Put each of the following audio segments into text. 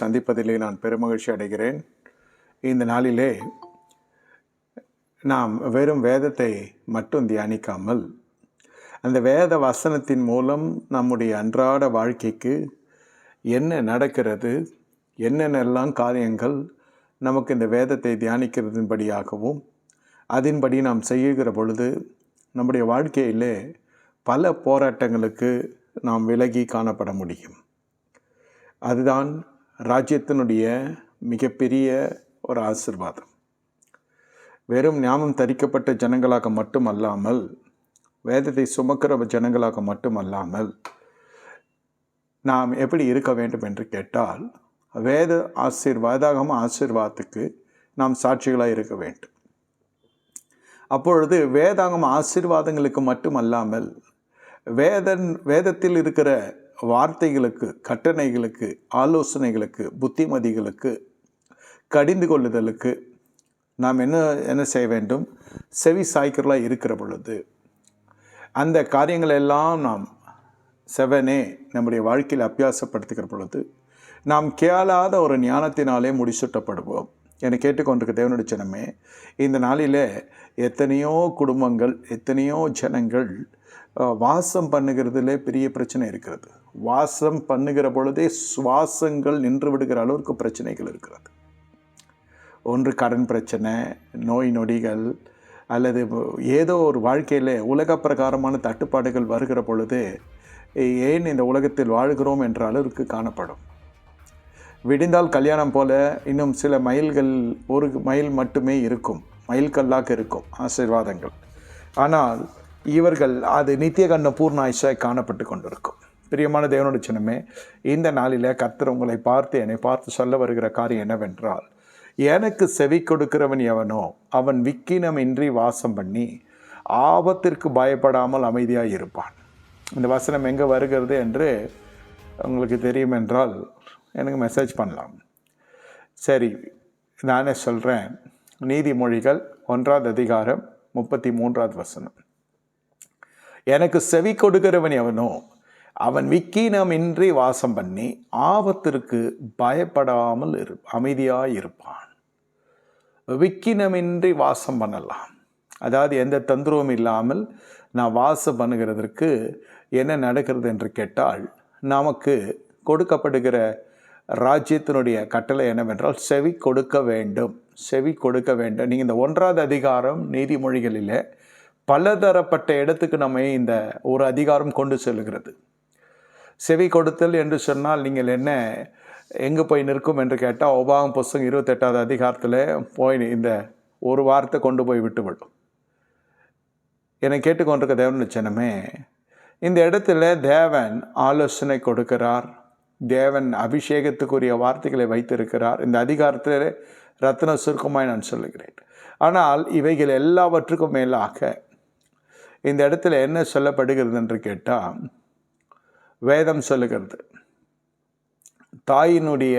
சந்திப்பதிலே நான் பெருமகிழ்ச்சி அடைகிறேன். இந்த நாளிலே நாம் வெறும் வேதத்தை மட்டும் தியானிக்காமல் அந்த வேத வசனத்தின் மூலம் நம்முடைய அன்றாட வாழ்க்கைக்கு என்ன நடக்கிறது என்னென்னலாம் காரியங்கள் நமக்கு இந்த வேதத்தை தியானிக்கிறதின்படியாகவும் அதன்படி நாம் செய்கிற பொழுது நம்முடைய வாழ்க்கையிலே பல போராட்டங்களுக்கு நாம் விலகி காணப்பட முடியும். அதுதான் ராஜ்யத்தினுடைய மிகப்பெரிய ஒரு ஆசிர்வாதம். வெறும் ஞாபகம் தரிக்கப்பட்ட ஜனங்களாக மட்டுமல்லாமல் வேதத்தை சுமக்கிற ஜனங்களாக மட்டுமல்லாமல் நாம் எப்படி இருக்க வேண்டும் என்று கேட்டால் வேத ஆசீர்வாதாகம ஆசீர்வாதத்துக்கு நாம் சாட்சிகளாக இருக்க வேண்டும். அப்பொழுது வேதாகம ஆசீர்வாதங்களுக்கு மட்டுமல்லாமல் வேதன் வேதத்தில் இருக்கிற வார்த்தைகளுக்கு கட்டணைகளுக்கு ஆலோசனைகளுக்கு புத்திமதிகளுக்கு கடிந்து கொள்ளுதலுக்கு நாம் என்ன என்ன செய்ய வேண்டும்? செவி சாய்க்கிறலாக இருக்கிற பொழுது அந்த காரியங்களெல்லாம் நாம் செவனே நம்முடைய வாழ்க்கையில் அபியாசப்படுத்துகிற பொழுது நாம் கேளாத ஒரு ஞானத்தினாலே முடிசூட்டப்படுவோம். என கேட்டுக்கொண்டிருக்க தேவனுடைய ஜனமே இந்த நாளில் எத்தனையோ குடும்பங்கள் எத்தனையோ ஜனங்கள் வாசம் பண்ணுகிறதுல பெரிய பிரச்சனை இருக்கிறது. வாசம் பண்ணுகிற பொழுதே சுவாசங்கள் நின்று விடுகிற அளவுக்கு பிரச்சனைகள் இருக்கிறது. ஒன்று கடன் பிரச்சனை நோய் நொடிகள் அல்லது ஏதோ ஒரு வாழ்க்கையில் உலக பிரகாரமான தட்டுப்பாடுகள் வருகிற பொழுது ஏன் இந்த உலகத்தில் வாழ்கிறோம் என்ற அளவிற்கு காணப்படும். விடிந்தால் கல்யாணம் போல இன்னும் சில மைல்கள் ஒரு மைல் மட்டுமே இருக்கும். மைல்கல்லாக இருக்கும் ஆசீர்வாதங்கள். ஆனால் இவர்கள் அது நித்திய கண்ண பூர்ணாயிஷாய் காணப்பட்டு கொண்டிருக்கும். பிரியமான தேவனோட சின்னமே இந்த நாளில் கர்த்தர் உங்களை பார்த்து என்னை பார்த்து சொல்ல வருகிற காரியம் என்னவென்றால் எனக்கு செவி கொடுக்கிறவன் எவனோ அவன் விக்கினமின்றி வாசம் பண்ணி ஆபத்திற்கு பயப்படாமல் அமைதியாக இருப்பான். இந்த வசனம் எங்கே வருகிறது என்று உங்களுக்கு தெரியும் என்றால் எனக்கு மெசேஜ் பண்ணலாம். சரி நானே சொல்கிறேன் நீதிமொழிகள் ஒன்றாவது அதிகாரம் முப்பத்தி மூன்றாவது வசனம். எனக்கு செவி கொடுக்கிறவன் எவனோ அவன் விக்கீனமின்றி வாசம் பண்ணி ஆபத்திற்கு பயப்படாமல் இரு அமைதியாக இருப்பான் விக்கினமின்றி வாசம் பண்ணலாம். அதாவது எந்த தந்திரமும் இல்லாமல் நான் வாசம் பண்ணுகிறதற்கு என்ன நடக்கிறது என்று கேட்டால் நமக்கு கொடுக்கப்படுகிற ராஜ்யத்தினுடைய கட்டளை என்னவென்றால் செவி கொடுக்க வேண்டும். செவி கொடுக்க வேண்டும். நீங்கள் இந்த ஒன்றாவது அதிகாரம் நீதிமொழிகளில் பலதரப்பட்ட இடத்துக்கு நம்ம இந்த ஒரு அதிகாரம் கொண்டு செல்கிறது செவி கொடுத்தல் என்று சொன்னால் நீங்கள் என்ன எங்கே போய் நிற்கும் என்று கேட்டால் உபாகம் புஸ்தகம் இருபத்தெட்டாவது அதிகாரத்தில் போய் இந்த ஒரு வார்த்தை கொண்டு போய் விட்டுவிடும் என்னை கேட்டுக்கொண்டிருக்க தேவன் சின்னமே இந்த இடத்துல தேவன் ஆலோசனை கொடுக்கிறார். தேவன் அபிஷேகத்துக்குரிய வார்த்தைகளை வைத்திருக்கிறார். இந்த அதிகாரத்தில் ரத்ன சுருக்கமாய் நான் சொல்லுகிறேன். ஆனால் இவைகள் எல்லாவற்றுக்கும் மேலாக இந்த இடத்துல என்ன சொல்லப்படுகிறது என்று கேட்டால் வேதம் சொல்லுகிறது. தாயினுடைய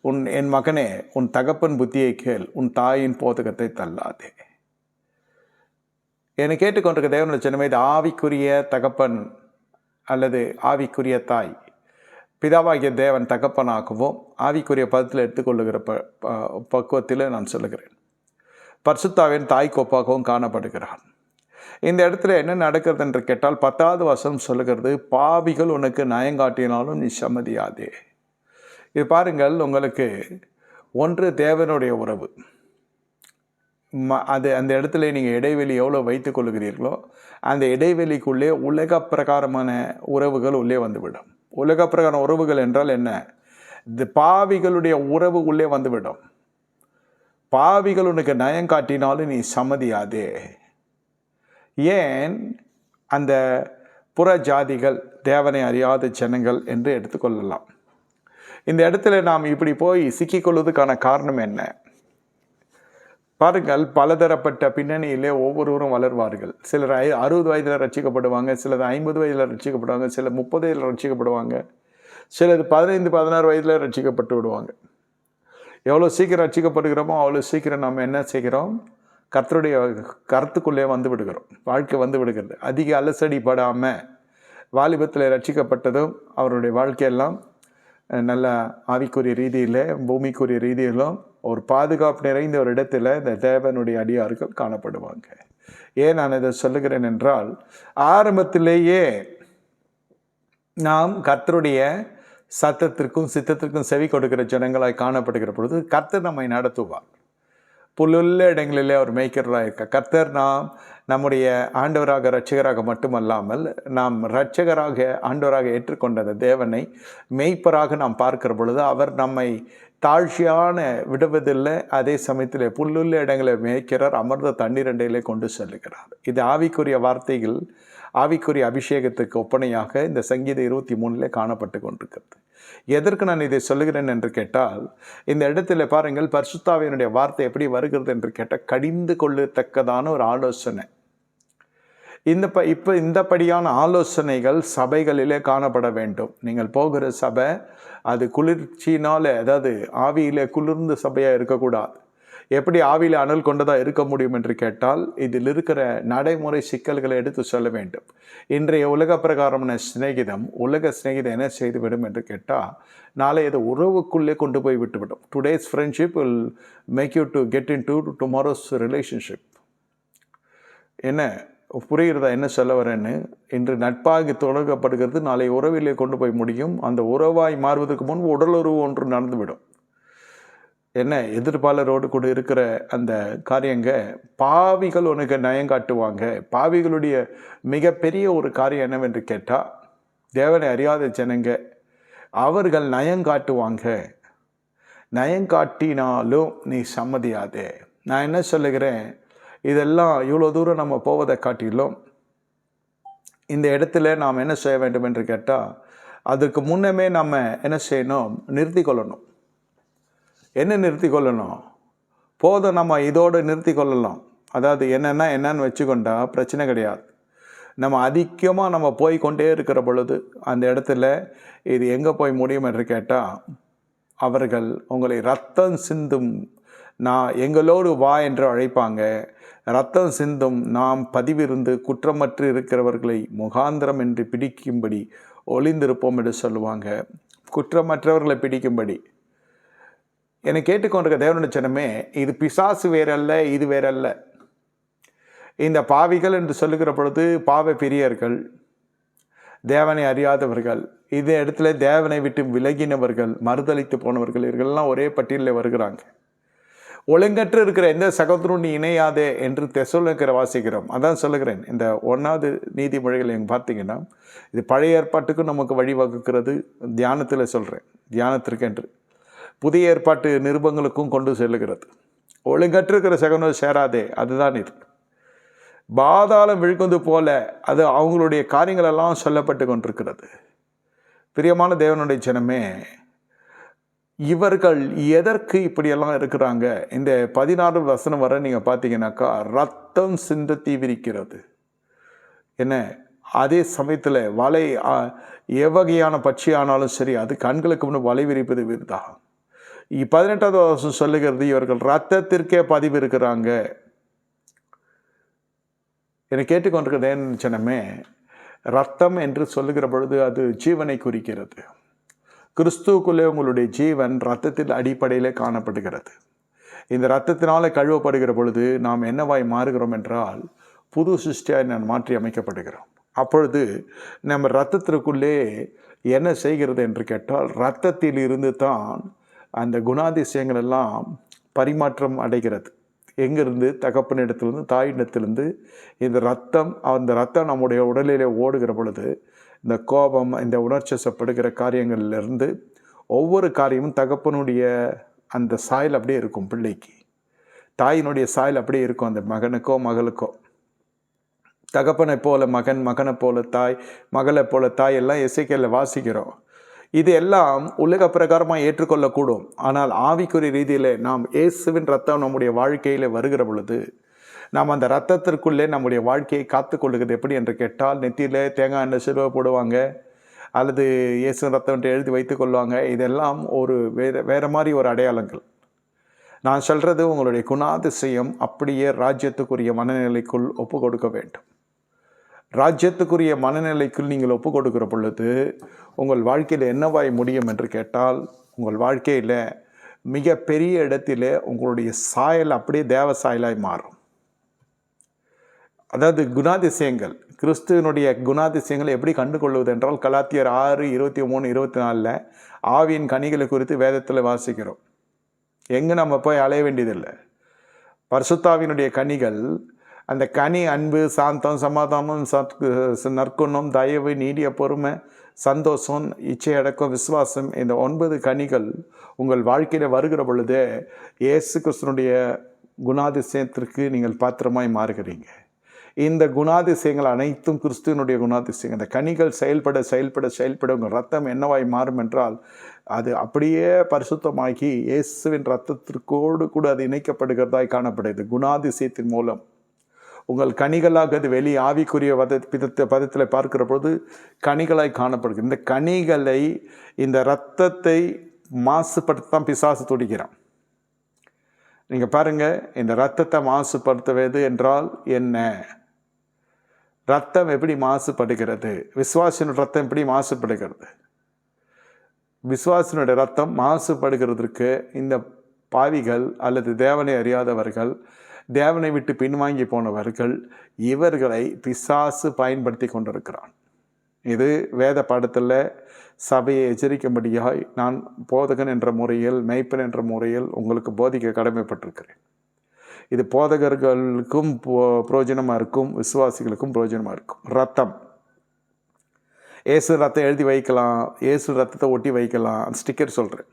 உன் என் மகனே உன் தகப்பன் புத்தியை கேள் உன் தாயின் போதகத்தை தள்ளாதே. என்னை கேட்டுக்கொண்டிருக்க தேவனுடைய சின்னமே இது ஆவிக்குரிய தகப்பன் அல்லது ஆவிக்குரிய தாய். பிதாவாகிய தேவன் தகப்பனாகவும் ஆவிக்குரிய பதத்தில் எடுத்துக்கொள்ளுகிற ப பக்குவத்தில் நான் சொல்லுகிறேன். பர்சுத்தாவின் தாய் கோப்பாகவும் காணப்படுகிறான். இந்த இடத்துல என்ன நடக்கிறது என்று கேட்டால் பத்தாவது வசனம் சொல்லுகிறது பாவிகள் உனக்கு நயங்காட்டினாலும் நீ சம்மதியாதே. இது பாருங்கள் உங்களுக்கு ஒன்று தேவனுடைய உறவு. ம அது அந்த இடத்துல நீங்கள் இடைவெளி எவ்வளோ வைத்து கொள்கிறீர்களோ அந்த இடைவெளிக்குள்ளே உலக பிரகாரமான உறவுகள் உள்ளே வந்துவிடும். உலக பிரகார உறவுகள் என்றால் என்ன? இந்த பாவிகளுடைய உறவு உள்ளே வந்துவிடும். பாவிகள் உனக்கு நயம் காட்டினாலும் நீ சம்மதியாதே. ஏன் அந்த புற ஜாதிகள் தேவனை அறியாத ஜனங்கள் என்று எடுத்துக்கொள்ளலாம் இந்த இடத்துல நாம் இப்படி போய் சிக்கிக்கொள்வதுக்கான காரணம் என்ன? பாருங்கள் பலதரப்பட்ட பின்னணியிலே ஒவ்வொருவரும் வளர்வார்கள். சிலர் ஐ அறுபது வயதில் ரசிக்கப்படுவாங்க சிலர் ஐம்பது வயதில் ரசிக்கப்படுவாங்க சிலர் முப்பது வயதில் ரசிக்கப்படுவாங்க சிலர் பதினைந்து பதினாறு வயதில் ரசிக்கப்பட்டு விடுவாங்க. எவ்வளோ சீக்கிரம் ரசிக்கப்படுகிறோமோ அவ்வளோ சீக்கிரம் நம்ம என்ன செய்கிறோம்? கர்த்தருடைய கருத்துக்குள்ளே வந்து விடுகிறோம். வாழ்க்கை வந்து விடுகிறது. அதிக அலசடி படாமல் வாலிபத்தில் ரட்சிக்கப்பட்டதும் அவருடைய வாழ்க்கையெல்லாம் நல்ல ஆவிக்குரிய ரீதியில் பூமிக்குரிய ரீதியிலும் ஒரு பாதுகாப்பு நிறைந்த ஒரு இடத்துல இந்த தேவனுடைய அடியார்கள் காணப்படுவாங்க. ஏன் நான் இதை சொல்லுகிறேன் என்றால் ஆரம்பத்திலேயே நாம் கர்த்தருடைய சத்தத்திற்கும் சித்தத்திற்கும் செவி கொடுக்கிற ஜனங்களாய் காணப்படுகிற பொழுது கர்த்தர் நம்மை நடத்துவார். புல்லுள்ள இடங்களிலே அவர் மேய்க்கிறவராக இருக்க. கர்த்தர் நாம் நம்முடைய ஆண்டவராக இரட்சகராக மட்டுமல்லாமல் நாம் இரட்சகராக ஆண்டவராக ஏற்றுக்கொண்ட அந்த தேவனை மேய்ப்பராக நாம் பார்க்கிற பொழுது அவர் நம்மை தாழ்ச்சியான விடுவதில்லை அதே சமயத்தில் புல்லுள்ள இடங்களை மேய்க்கிறார் அமர்ந்த தண்ணீர் அண்டையிலே கொண்டு செல்லுகிறார். இது ஆவிக்குரிய வார்த்தைகள். ஆவிக்குரிய அபிஷேகத்துக்கு ஒப்பனையாக இந்த சங்கீத இருபத்தி மூணில் காணப்பட்டு கொண்டிருக்கிறது. எதற்கு நான் இதை சொல்லுகிறேன் என்று கேட்டால் இந்த இடத்துல பாருங்கள் பரிசுத்தாவியனுடைய வார்த்தை எப்படி வருகிறது என்று கேட்டால் கடிந்து கொள்ளத்தக்கதான ஒரு ஆலோசனை. இந்த ப இப்போ இந்தபடியான ஆலோசனைகள் சபைகளிலே காணப்பட வேண்டும். நீங்கள் போகிற சபை அது குளிர்ச்சினால் அதாவது ஆவியிலே குளிர்ந்த சபையாக இருக்கக்கூடாது. எப்படி ஆவியில் அனல் கொண்டதாக இருக்க முடியும் என்று கேட்டால் இதில் இருக்கிற நடைமுறை சிக்கல்களை எடுத்து சொல்ல வேண்டும். இன்றைய உலக பிரகாரமான சிநேகிதம்? உலக சிநேகிதம் என்ன செய்துவிடும் என்று கேட்டால் நாளை அது உறவுக்குள்ளே கொண்டு போய் விட்டுவிடும். Today's friendship will make you to get into tomorrow's relationship என்ன புரிகிறதா? என்ன சொல்ல வரேன்னு? இன்று நட்பாகி தொடங்கப்படுகிறது. நாளை உறவிலே கொண்டு போய் முடியும். அந்த உறவாய் மாறுவதற்கு முன்பு உடலுறவு ஒன்று நடந்துவிடும். என்ன எதிர்ப்பாளரோடு கூட இருக்கிற அந்த காரியங்க பாவிகள் உனக்கு நயம் காட்டுவாங்க. பாவிகளுடைய மிகப்பெரிய ஒரு காரியம் என்னவென்று கேட்டால் தேவனை அறியாத ஜனங்க அவர்கள் நயம் காட்டுவாங்க. நயம் காட்டினாலும் நீ சம்மதியாதே. நான் என்ன சொல்லுகிறேன் இதெல்லாம் இவ்வளோ தூரம் நம்ம போவதை காட்டிலும் இந்த இடத்துல நாம் என்ன செய்ய வேண்டும் என்று கேட்டால் அதுக்கு முன்னமே நம்ம என்ன செய்யணும் நிறுத்தி கொள்ளணும். என்ன நிறுத்தி கொள்ளணும்? போதும் நம்ம இதோடு நிறுத்தி கொள்ளலாம். அதாவது என்னென்னா என்னன்னு வச்சுக்கொண்டா பிரச்சனை கிடையாது. நம்ம அதிகமாக நம்ம போய் கொண்டே இருக்கிற பொழுது அந்த இடத்துல இது எங்கே போய் முடியும் என்று கேட்டால் அவர்கள் உங்களை ரத்தம் சிந்தும் நான் எங்களோடு வா என்று அழைப்பாங்க. ரத்தம் சிந்தும் நாம் பதிவிருந்து குற்றமற்று இருக்கிறவர்களை முகாந்திரம் என்று பிடிக்கும்படி ஒளிந்திருப்போம் என்று சொல்லுவாங்க. குற்றமற்றவர்களை பிடிக்கும்படி. என்னை கேட்டுக்கொண்டிருக்க தேவனுடைய சனமே இது பிசாசு வேறல்ல இது வேறல்ல. இந்த பாவிகள் என்று சொல்லுகிற பொழுது பாவ பெரியர்கள் தேவனை அறியாதவர்கள் இதே இடத்துல தேவனை விட்டு விலகினவர்கள் மறுதளித்து போனவர்கள் இவர்கள்லாம் ஒரே பட்டியலில் வருகிறாங்க. ஒழுங்கற்று இருக்கிற எந்த சகோதரனும் நீ இணையாதே என்று தெசோலிக்கிற வாசிக்கிறோம். அதான் சொல்லுகிறேன். இந்த ஒன்றாவது நீதிமொழிகள் எங்கே பார்த்தீங்கன்னா இது பழைய ஏற்பாட்டுக்கும் நமக்கு வழிவகுக்கிறது. தியானத்தில் சொல்கிறேன் தியானத்திற்கு என்று புதிய ஏற்பாட்டு நிருபங்களுக்கும் கொண்டு செல்லுகிறது. ஒழுங்கற்றிருக்கிற செகனோ சேராதே அதுதான் இது. பாதாளம் விழுக்குந்து போல அது அவங்களுடைய காரியங்களெல்லாம் சொல்லப்பட்டு கொண்டிருக்கிறது. பிரியமான தேவனுடைய ஜனமே இவர்கள் எதற்கு இப்படியெல்லாம் இருக்கிறாங்க? இந்த பதினாறு வசனம் வர நீங்கள் பார்த்தீங்கன்னாக்கா ரத்தம் சிந்த தீவிரிக்கிறது. என்ன? அதே சமயத்தில் வலை எவ்வகையான பட்சி ஆனாலும் சரி அது கண்களுக்கு முன்னே வலை விரிப்பது விருதாகும் பதினெட்டாவது வருஷம் சொல்லுகிறது இவர்கள் ரத்தத்திற்கே பதிவு இருக்கிறாங்க என்னை கேட்டுக்கொண்டிருக்கிறது ஏன்னு சொன்னமே ரத்தம் என்று சொல்லுகிற பொழுது அது ஜீவனை குறிக்கிறது. கிறிஸ்துவுக்குள்ளே உங்களுடைய ஜீவன் ரத்தத்தில் அடிப்படையில் காணப்படுகிறது. இந்த ரத்தத்தினால் கழுவப்படுகிற பொழுது நாம் என்னவாய் மாறுகிறோம் என்றால் புது சிருஷ்டியாக நான் மாற்றி அமைக்கப்படுகிறோம். அப்பொழுது நம்ம ரத்தத்திற்குள்ளே என்ன செய்கிறது என்று கேட்டால் ரத்தத்தில் இருந்து தான் அந்த குணாதிசயங்கள் எல்லாம் பரிமாற்றம் அடைகிறது. எங்கேருந்து? தகப்பனிடத்திலிருந்து தாயிடத்திலிருந்து இந்த ரத்தம் அந்த ரத்தம் நம்முடைய உடலிலே ஓடுகிற பொழுது இந்த கோபம் இந்த உணர்ச்சசப்படுகிற காரியங்கள்லேருந்து ஒவ்வொரு காரியமும் தகப்பனுடைய அந்த சாயல் அப்படியே இருக்கும் பிள்ளைக்கு. தாயினுடைய சாயல் அப்படியே இருக்கும் அந்த மகனுக்கோ மகளுக்கோ. தகப்பனை போல மகன் மகனை போல தாய் மகளை போல தாய் எல்லாம் இசைக்கையில் வாசிக்கிறோம். இது எல்லாம் உலக பிரகாரமாக ஏற்றுக்கொள்ளக்கூடும். ஆனால் ஆவிக்குரிய ரீதியில் நாம் இயேசுவின் ரத்தம் நம்முடைய வாழ்க்கையில் வருகிற பொழுது நாம் அந்த ரத்தத்திற்குள்ளே நம்முடைய வாழ்க்கையை காத்து கொள்ளுகிறது எப்படி என்று கேட்டால் நெத்தியில் தேங்காய் எண்ணெய் சிலுவை போடுவாங்க அல்லது இயேசு ரத்தம் என்று எழுதி வைத்து கொள்வாங்க. இதெல்லாம் ஒரு வேறு வேறு மாதிரி ஒரு அடையாளங்கள். நான் சொல்கிறது உங்களுடைய குணாதிசயம் அப்படியே ராஜ்யத்துக்குரிய மனநிலைக்குள் ஒப்பு கொடுக்க வேண்டும். ராஜ்யத்துக்குரிய மனநிலைக்குள் நீங்கள் ஒப்பு கொடுக்கிற பொழுது உங்கள் வாழ்க்கையில் என்னவாய் முடியும் என்று கேட்டால் உங்கள் வாழ்க்கையில் மிக பெரிய இடத்திலே உங்களுடைய சாயல் அப்படியே தேவ சாயலாய் மாறும். அதாவது குணாதிசயங்கள் கிறிஸ்துவனுடைய குணாதிசயங்களை எப்படி கண்டுகொள்வது என்றால் கலாத்தியர் ஆறு இருபத்தி மூணு இருபத்தி நாலில் ஆவியின் கனிகளை குறித்து வேதத்தில் வாசிக்கிறோம். எங்கே நம்ம போய் அலைய வேண்டியதில்லை. பர்சுத்தாவினுடைய கனிகள் அந்த கனி அன்பு சாந்தம் சமாதானம் நற்குணம் தயவு நீடிய பொறுமை சந்தோஷம் இச்சையடக்கம் விசுவாசம் இந்த ஒன்பது கனிகள் உங்கள் வாழ்க்கையில் வருகிற பொழுதே இயேசு கிருஷ்ணனுடைய குணாதிசயத்திற்கு நீங்கள் பாத்திரமாய் மாறுகிறீங்க. இந்த குணாதிசயங்கள் அனைத்தும் கிறிஸ்துவனுடைய குணாதிசயங்கள் இந்த கனிகள் செயல்பட செயல்பட செயல்பட உங்கள் ரத்தம் என்னவாய் மாறும் என்றால் அது அப்படியே பரிசுத்தமாகி இயேசுவின் ரத்தத்திற்கோடு கூட அது இணைக்கப்படுகிறதாய் காணப்படுகிறது. குணாதிசயத்தின் மூலம். உங்கள் கனிகளாக அது வெளி ஆவிக்குரிய வத பிதத்தை பதத்தில் பார்க்கிற பொழுது கனிகளாய் காணப்படுகிறது. இந்த கனிகளை இந்த இரத்தத்தை மாசுபடுத்தான் பிசாசு துடிக்கிறான். நீங்கள் பாருங்கள் இந்த ரத்தத்தை மாசுபடுத்துவது என்றால் என்ன? ரத்தம் எப்படி மாசுபடுகிறது? விசுவாசின ரத்தம் எப்படி மாசுபடுகிறது? விஸ்வாசினுடைய ரத்தம் மாசுபடுகிறதுக்கு இந்த பாவிகள் அல்லது தேவனை அறியாதவர்கள் தேவனை விட்டு பின்வாங்கி போனவர்கள் இவர்களை பிசாசு பயன்படுத்தி கொண்டிருக்கிறான். இது வேத பாடத்தில் சபையை எச்சரிக்கும்படியாய் நான் போதகன் என்ற முறையில் மெய்ப்பன் என்ற முறையில் உங்களுக்கு போதிக்க கடமைப்பட்டிருக்கிறேன். இது போதகர்களுக்கும் புரோஜனமாக இருக்கும் விசுவாசிகளுக்கும் புரோஜனமாக இருக்கும். ரத்தம். ஏசு ரத்தம் எழுதி வைக்கலாம் ஏசு ரத்தத்தை ஒட்டி வைக்கலாம் ஸ்டிக்கர் சொல்கிறேன்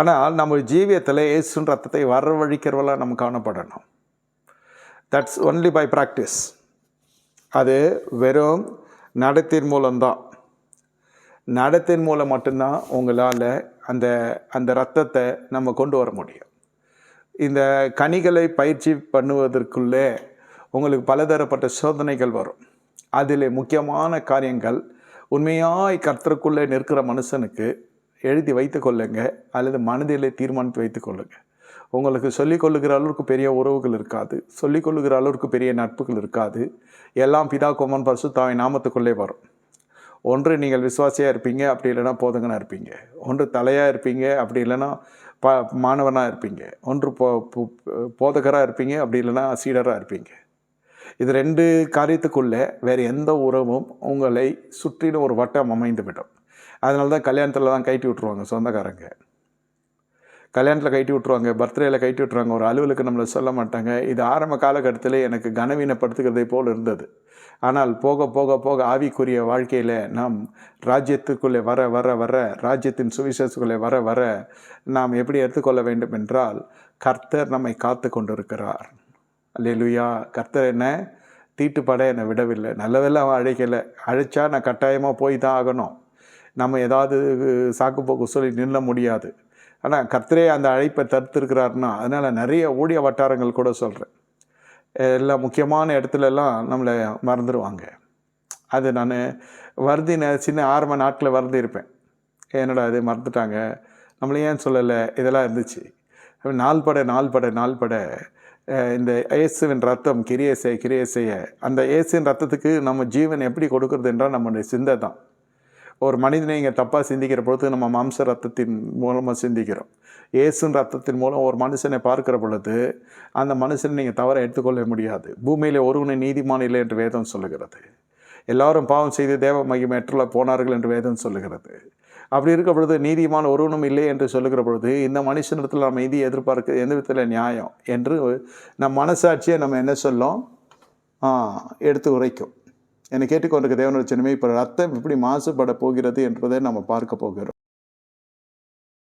ஆனால் நம்ம ஜீவியத்தில் ஏசுன் ரத்தத்தை வரவழிக்கிறவெல்லாம் நம்ம காணப்படணும். தட்ஸ் ஒன்லி பை ப்ராக்டிஸ் அது வெறும் நடத்தின் மூலம்தான். நடத்தின் மூலம் மட்டும்தான் உங்களால் அந்த அந்த ரத்தத்தை நம்ம கொண்டு வர முடியும். இந்த கனிகளை பயிற்சி பண்ணுவதற்குள்ளே உங்களுக்கு பலதரப்பட்ட சோதனைகள் வரும். அதில் முக்கியமான காரியங்கள் உண்மையாய் கர்த்தருக்குள்ளே நிற்கிற மனுஷனுக்கு எழுதி வைத்து கொள்ளுங்க அல்லது மனதிலே தீர்மானித்து வைத்து கொள்ளுங்கள் உங்களுக்கு சொல்லிக்கொள்ளுகிற அளவுக்கு பெரிய உறவுகள் இருக்காது. சொல்லிக்கொள்ளுகிற அளவுக்கு பெரிய நட்புகள் இருக்காது. எல்லாம் பிதா கோமன் பரிசு தாய் நாமத்துக்குள்ளே வரும். ஒன்று நீங்கள் விசுவாசியாக இருப்பீங்க அப்படி இல்லைன்னா போதகனாக இருப்பீங்க. ஒன்று தலையாக இருப்பீங்க அப்படி இல்லைன்னா ப மாணவனாக இருப்பீங்க. ஒன்று போ போதகராக இருப்பீங்க அப்படி இல்லைன்னா சீடராக இருப்பீங்க. இது ரெண்டு காரியத்துக்குள்ளே வேறு எந்த உறவும் உங்களை சுற்றிலும் ஒரு வட்டம் அமைந்து விடும் அதனால தான் கல்யாணத்தில் தான் கைட்டி விட்ருவாங்க சொந்தக்காரங்க. கல்யாணத்தில் கட்டி விட்ருவாங்க பர்த்டேயில் கட்டி விட்ருவாங்க ஒரு அலுவலுக்கு நம்மளை சொல்ல மாட்டாங்க. இது ஆரம்ப காலகட்டத்தில் எனக்கு கனவீனப்படுத்துகிறதை போல் இருந்தது. ஆனால் போக போக போக ஆவிக்குரிய வாழ்க்கையில் நாம் ராஜ்யத்துக்குள்ளே வர வர வர ராஜ்யத்தின் சுவிசேஷத்துக்குள்ளே வர வர நாம் எப்படி எடுத்துக்கொள்ள வேண்டும் என்றால் கர்த்தர் நம்மை காத்து கொண்டிருக்கிறார். அல்லேலுயா. கர்த்தர் என்ன தீட்டுப்பட என்னை விடவில்லை. நல்லவெல்லாம் அவன் அழைக்கலை. அழைச்சா நான் கட்டாயமாக போய் தான் ஆகணும். நம்ம ஏதாவது சாக்கு போக்கு சொல்லி நில்ல முடியாது. ஆனால் கர்த்தரே அந்த அழைப்பை தடுத்திருக்கிறாருன்னா அதனால் நிறைய ஊழிய வட்டாரங்கள் கூட சொல்கிறேன் எல்லாம் முக்கியமான இடத்துலலாம் நம்மளை மறந்துடுவாங்க அது நான் வருதின சின்ன ஆரம்ப நாட்டில் வருந்தி இருப்பேன் என்னடா இது மறந்துட்டாங்க? நம்மளை ஏன் சொல்லலை? இதெல்லாம் இருந்துச்சு. நாள் பட நாள் பட நாள் பட இந்த இயேசுவின் ரத்தம் கிரியை செய்ய கிரியை செய்ய அந்த இயேசுவின் ரத்தத்துக்கு நம்ம ஜீவன் எப்படி கொடுக்கறது என்றால் நம்மளுடைய சிந்தை தான். ஒரு மனிதனை இங்கே தப்பாக சிந்திக்கிற பொழுது நம்ம மாம்ச ரத்தத்தின் மூலமாக சிந்திக்கிறோம். இயேசுன் ரத்தத்தின் மூலம் ஒரு மனுஷனை பார்க்கிற பொழுது அந்த மனுஷனை நீங்கள் தவற எடுத்துக்கொள்ள முடியாது. பூமியில் ஒருவனை நீதிமான் இல்லை என்று வேதம் சொல்லுகிறது. எல்லாரும் பாவம் செய்து தேவ மகிமேற்றுள்ள போனார்கள் என்று வேதம் சொல்லுகிறது. அப்படி இருக்க பொழுது நீதிமான ஒருவனும் இல்லை என்று சொல்லுகிற பொழுது இந்த மனுஷனிடத்தில் நம்ம நீதி எதிர்பார்க்க எந்த விதத்தில் நியாயம்? என்று நம் மனசாட்சியை நம்ம என்ன சொல்லும்? எடுத்து உரைக்கும். என்னை கேட்டுக்கொண்டிருக்க தேவனுடைய சின்னமே இப்போ ரத்தம் எப்படி மாசுபட போகிறது என்பதை நம்ம பார்க்க போகிறோம்.